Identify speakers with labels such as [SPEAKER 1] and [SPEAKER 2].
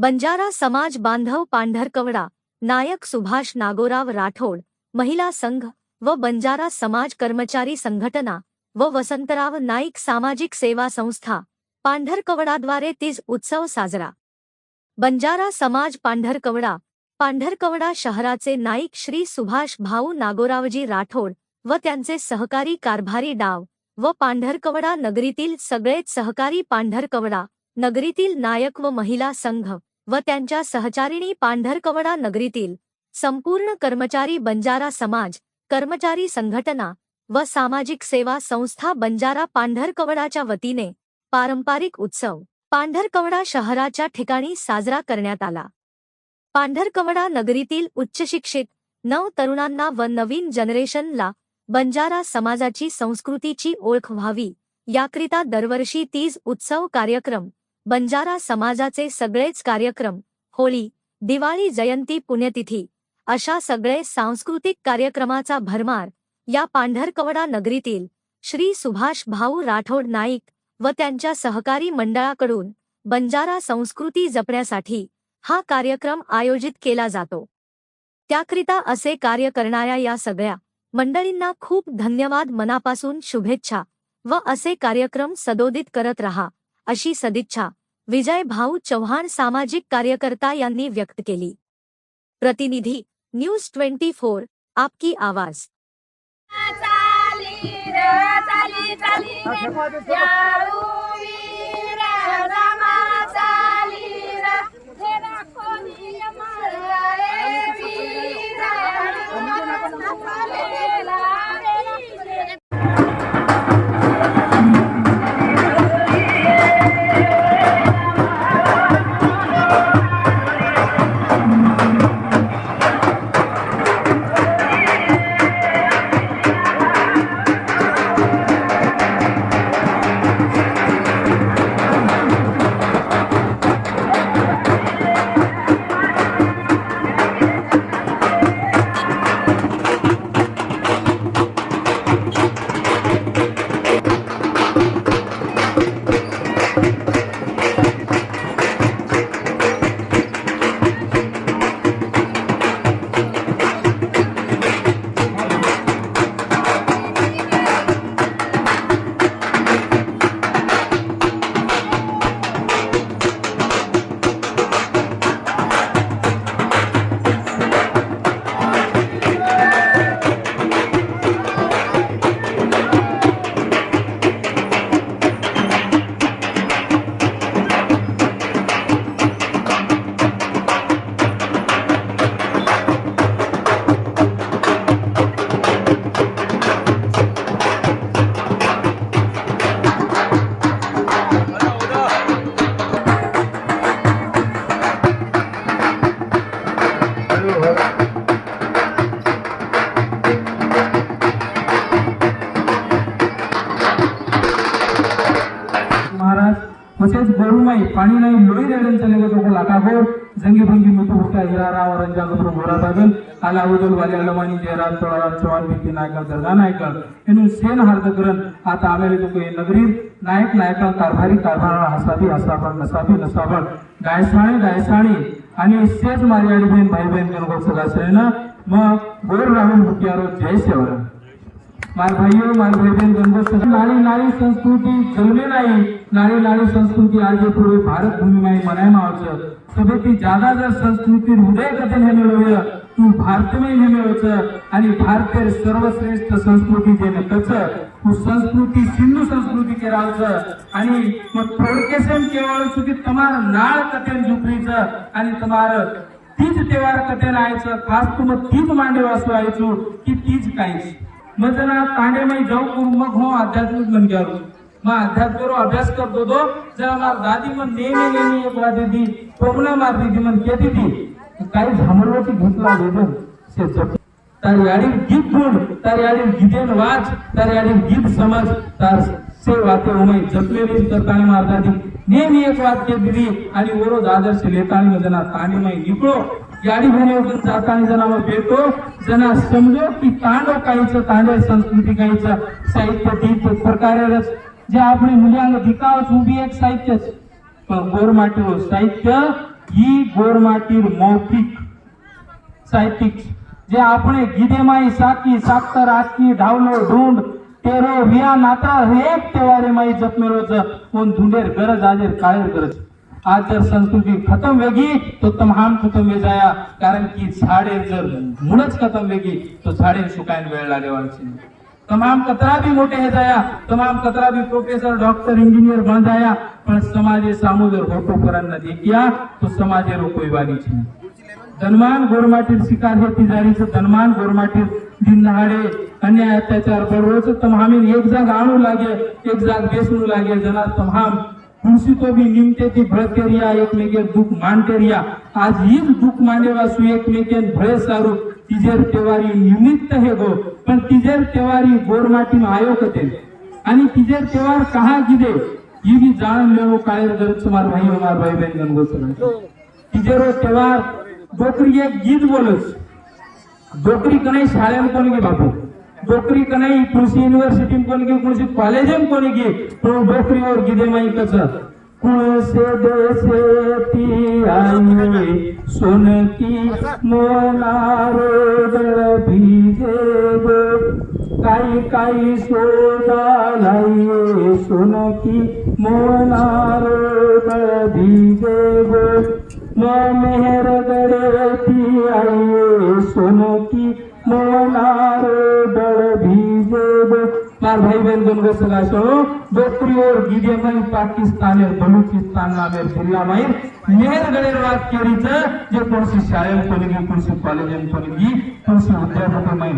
[SPEAKER 1] बंजारा समाज बांधव पांढरकवडा नायक सुभाष नागोराव राठोड महिला संघ व बंजारा समाज कर्मचारी संघटना व वसंतराव नाईक सामाजिक सेवा संस्था पांढरकवडाद्वारे तीज उत्सव साजरा. बंजारा समाज पांढरकवडा पांढरकवडा शहराचे नाईक श्री सुभाष भाऊ नागोरावजी राठोड व त्यांचे सहकारी कारभारी डाव व पांढरकवडा नगरीतील सगळेच सहकारी पांढरकवडा नगरीतील नायक व महिला संघ. व त्यांच्या सहचारिणी पांढरकवडा नगरीतील संपूर्ण कर्मचारी बंजारा समाज कर्मचारी संघटना व सामाजिक सेवा संस्था बंजारा पांढरकवडाच्या वतीने पारंपरिक उत्सव पांढरकवडा शहराच्या ठिकाणी साजरा करण्यात आला. पांढरकवडा नगरीतील उच्चशिक्षित नव तरुणांना व नवीन जनरेशनला बंजारा समाजाची संस्कृतीची ओळख व्हावी याकरिता दरवर्षी तीज उत्सव कार्यक्रम बंजारा समाजाचे सगळेच कार्यक्रम होळी दिवाळी जयंती पुण्यतिथी अशा सगळे सांस्कृतिक कार्यक्रमाचा भरमार या पांढरकवडा नगरीतील श्री सुभाष भाऊ राठोड नाईक व त्यांच्या सहकारी मंडळाकडून बंजारा संस्कृती जपण्यासाठी हा कार्यक्रम आयोजित केला जातो. त्याकरिता असे कार्य करणाऱ्या या सगळ्या मंडळींना खूप धन्यवाद मनापासून शुभेच्छा व असे कार्यक्रम सदोदित करत रहा अशी सदिच्छा विजय भाऊ चौहान सामाजिक कार्यकर्ता यांनी व्यक्त केली. प्रतिनिधी न्यूज़ ट्वेंटी फोर आपकी आवाज़.
[SPEAKER 2] चाली र चाली चाली
[SPEAKER 3] महाराज तसेच गोरुमाई पाणी नाही लोई रेडन चले गए तो लाकागोर जंगी भंगी मुतु हुट्टा हिरारा वरंजा घोरा गोरा आला उदल वाले अलमानी जयराम तोळाराम चव्हाण भीती नायकल दर्गा नायकल. एनु सेन हार्दकरन आता आमेले तो के नगरी नायक नायका कारभारी कारभारा हसाबी हसाबन नसाबी नसाबन गायसाणी गायसाणी आणि सेज मारियाडी बहीण भाई बहीण गणगोत सगाश्रयनं मग गोर राहुल मुख्यारो जय सेवरन. माय भाईओ माय बहिणी नारी नारी संस्कृती चलली नाही. नारी नारी संस्कृती आज पूर्व भारत भूमी नाही मनाय मावच. सभेती जादा जर संस्कृती हृदय कथन हे मिळवय तू भारत में हे मिळवच. आणि भारतीय सर्वश्रेष्ठ संस्कृती जे नकच तू संस्कृती सिंधू संस्कृती के रावच. आणि मग थोडकेसेम केवळ की तमार नाळ कथन झुपरीच आणि तमार तीच तेवार कथन आयच. खास तू मग तीच मांडे वासू आयचू की तीच काहीच. मग जरा तांडेमाई जाऊ करू मग हो आध्यात्मिक मन करू मग अध्यात्म अभ्यास करतो तो. जरा मार दादी मग नेहमी नेहमी एक वाद दी कोमना मार दीदी मन केती ती. काही झामरवती घेतला देदन से जप तार याडी गीत गुण तार याडी गीतेन वाच तार याडी गीत समज. तार से वाते उमय जपलेली तर काय मार दादी नेहमी एक वाक्य दिली आणि वरोज आदर्श लेतानी जना तांडेमाई निकळो. याडी घेण्यावरून जाताना जनावर भेटतो जना समजो की तांडव काहीचं तांडव संस्कृती काहीचं साहित्य तीर्थ प्रकारे जे आपली मुलांना विकास उभी एक साहित्य. पण गोरमाटीवर हो, साहित्य ही गोरमाटीर मौखिक साहित्यिक. जे आपण ગીધેમાંય સાકી સાક્તર આટકી ઢાવલો ઢૂંઢ તેરો વિયા નાતા હે એક તેવારે માય જપમેલો છે ઓન ધુંડેર ગરજ આજેર કાળેર ગરજ आज जर संस्कृती खतम वेगळी तो तमाम खतम वे जाया। कारण की झाडे जर मुळच खतम वेगळी तो झाडे सुकायन वेळ लागे वाढची तमाम कतरा भी मोठे हे जाया तमाम कतरा भी प्रोफेसर डॉक्टर इंजिनियर बन जाया पण समाजे सामू जर होटो करांना देखिया तो समाजे वाली छे धनमान गोरमाटीर शिकार हे तिजारीचं धनमान गोरमाटीर दिनहाडे अन्याय अत्याचार बरोबरच तमामीन एक जाग आणू लागे एक जाग बेसणू लागे जना तमाम खुशी तो भी निमते ती करिया एकमेके दुःख मानतेरिया आज हीच दुःख मांडे वासू एकमेकेन भळे सारू. तिजेर तेवारी निमित्त हे गो पण तिजेर तेवारी गोरमाटी आयो कते आणि तिजेर तेवार कहा गिदे? ही बी जाण लेवो काळेर गरज मार भाई हमार भाई बहन गण गोसरा तिजेरो तेवार डोकरी एक गीत बोलस. डोकरी कने शाळेम कोणी गे बापू? डोकरी कनाई कृषी युनिव्हर्सिटी कोणी गे कृषी कॉलेजेम कोणी गे पण डोकरीवर गिदे माई कस कुळ से देसे ती आई सोन की मोनारो दळ भीजे काही काही शोधालाये सोन की मोनारो दळ भीजे दो मार भाई बहन दोन गो सगा सो डोकरी और गिदे में पाकिस्तान और बलूचिस्तान नामेर जिल्हा माहीर मेहर गडेर वाद केरीच जे कोणसी शाळेत कोणी कोणसी कॉलेज कोणी कोणसी विद्यापीठ माहीर